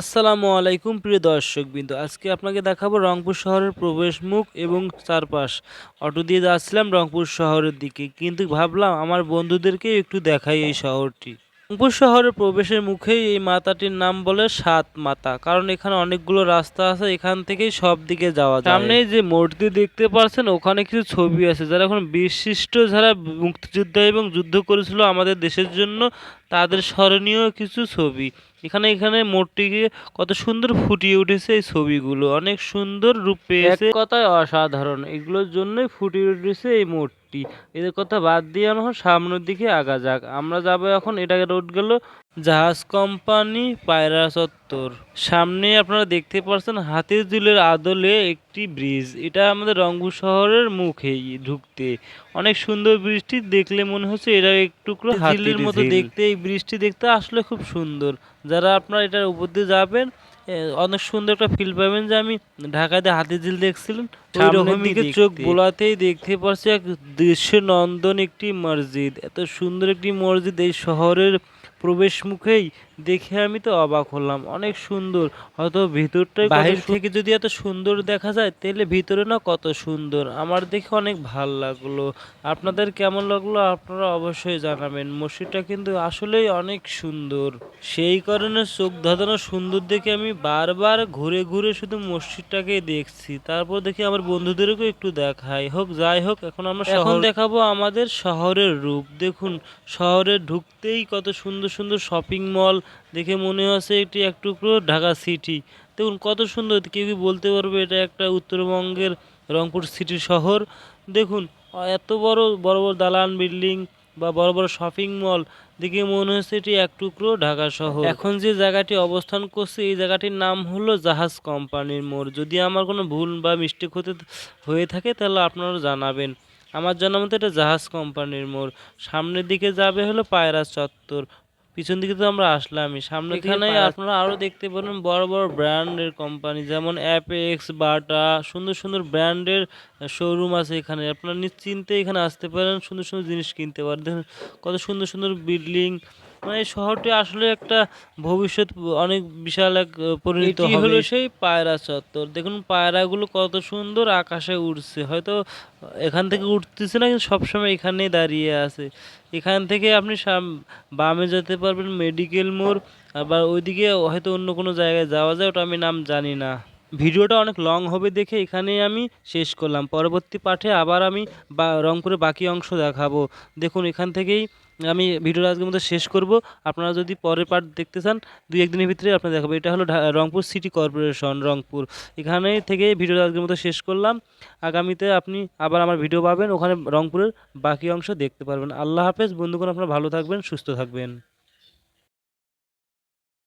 আসসালামু আলাইকুম, প্রিয় দর্শক বিন্দু আজকে আপনাকে দেখাবো রংপুর শহরের প্রবেশ মুখ এবং চারপাশ। অটো দিয়ে যাচ্ছিলাম রংপুর শহরের দিকে, কিন্তু ভাবলাম আমার বন্ধুদেরকে একটু দেখাই এই শহরটি। রংপুর শহরের প্রবেশের মুখেই এই মাতাটির নাম বলে সাত মাতা, কারণ এখানে অনেকগুলো রাস্তা আছে, এখান থেকেই সব দিকে যাওয়া যায়। সামনে যে মূর্তি দেখতে পাচ্ছেন, ওখানে কিছু ছবি আছে, যারা এখন বিশিষ্ট, যারা মুক্তিযোদ্ধা এবং যুদ্ধ করেছিল আমাদের দেশের জন্য, তাদের স্মরণীয় কিছু ছবি। এখানে এখানে মোড়টিকে কত সুন্দর ফুটিয়ে উঠেছে এই ছবিগুলো। অনেক সুন্দর রূপ পেয়েছে। কথায় অসাধারণ। এগুলোর জন্যই ফুটিয়ে উঠেছে এই মোড়টি এদের কথা বাদ দিয়ে এখন সামনের দিকে আগা যাক। আমরা যাব এখন এটা রোড গেল জাহাজ কোম্পানি পায়রা চত্বর সামনে আপনারা দেখতে পাচ্ছেন হাতির ঝুলের আদলে একটি ব্রিজ। এটা আমাদের রংপুর শহরের মুখেই ঢুকতে। অনেক সুন্দর ব্রিজটি দেখলে মনে হচ্ছে এটা একটু হাতির মতো দেখতে এই ব্রিজটি দেখতে আসলে খুব সুন্দর। যারা আপনারা এটার উপর দিয়ে যাবেন অনেক সুন্দর একটা ফিল পাবেন যে আমি ঢাকাতে হাতি ঝিল দেখছিলাম সামনের চোখ বোলাতেই দেখতে। পাচ্ছি এক দৃশ্য নন্দন একটি মসজিদ। এত সুন্দর একটি মসজিদ এই শহরের প্রবেশ মুখেই দেখে আমি তো অবাক হলাম। অনেক সুন্দর। হয়তো ভিতরটাই বাইরে থেকে যদি এত সুন্দর দেখা যায় তাহলে ভিতরে না কত সুন্দর। আমার দেখে অনেক ভালো লাগল। আপনাদের কেমন লাগল আপনারা অবশ্যই জানাবেন। মসজিদটা কিন্তু আসলেই অনেক সুন্দর। সেই কারণে চোখ ধাঁধানো সুন্দর দেখে আমি বারবার ঘুরে ঘুরে শুধু মসজিদটাকেই দেখছি। তারপর দেখি আমার বন্ধুদেরকেও একটু দেখাই। হোক যাই হোক এখন আমরা এখন দেখাবো আমাদের শহরের রূপ। দেখুন শহরে ঢুকতেই কত সুন্দর সুন্দর শপিং মল দেখে মনে হচ্ছে এটি এক টুকরো ঢাকা সিটি দেখুন, কত সুন্দর, কেউ কি বলতে পারবে এটা একটা উত্তরবঙ্গের রংপুর সিটি শহর? দেখুন, এত বড় বড় বড় দালান বিল্ডিং বা বড় বড় শপিং মল দেখে মনে হচ্ছে এটি এক টুকরো ঢাকা শহর। এখন যে জায়গাটি অবস্থান করছে, এই জায়গাটির নাম হলো জাহাজ কোম্পানির মোড়। যদি আমার কোনো ভুল বা মিস্টেক হতে, হয়ে থাকে, তাহলে আপনারা জানাবেন। আমার জানা মতো এটা জাহাজ কোম্পানির মোড়। সামনের দিকে যাবে হলো পায়রা চত্বর। পিছন দিকে তো আমরা আসলামই। সামনে এখানে আপনারা আরও দেখতে পারেন বড় বড় ব্র্যান্ডের কোম্পানি যেমন অ্যাপেক্স বাটা সুন্দর সুন্দর ব্র্যান্ডের শোরুম আছে এখানে। আপনারা নিশ্চিন্তে এখানে আসতে পারেন সুন্দর সুন্দর জিনিস কিনতে পারেন। দেখুন কত সুন্দর সুন্দর বিল্ডিং মানে এই শহরটি আসলে একটা ভবিষ্যৎ অনেক বিশাল এক পরিণত হবে হলো সেই পায়রা চত্বর। দেখুন পায়রাগুলো কত সুন্দর আকাশে উড়ছে। হয়তো এখান থেকে উঠতেছে না কিন্তু সবসময় এখানেই দাঁড়িয়ে আছে। এখান থেকে আপনি বামে যেতে পারবেন মেডিকেল মোড় আবার ওইদিকে হয়তো অন্য কোনো জায়গায় যাওয়া যায় ওটা আমি নাম জানি না। ভিডিওটা অনেক লং হবে দেখে এখানেই আমি শেষ করলাম। পরবর্তী পাঠে আবার আমি বা রংপুরের বাকি অংশ দেখাবো। দেখুন এখান থেকেই আমি ভিডিওটা আজকের মধ্যে শেষ করব। আপনারা যদি পরের পার্ট দেখতে চান, দুই একদিনের ভিতরে আপনারা দেখাবো। এটা হলো রংপুর সিটি কর্পোরেশন রংপুর। এখানে থেকে ভিডিওটা আজকের মতো শেষ করলাম। আগামীতে আপনি আবার আমার ভিডিও পাবেন। ওখানে রংপুরের বাকি অংশ দেখতে পারবেন। আল্লাহ হাফেজ। বন্ধুগণ, আপনারা ভালো থাকবেন, সুস্থ থাকবেন।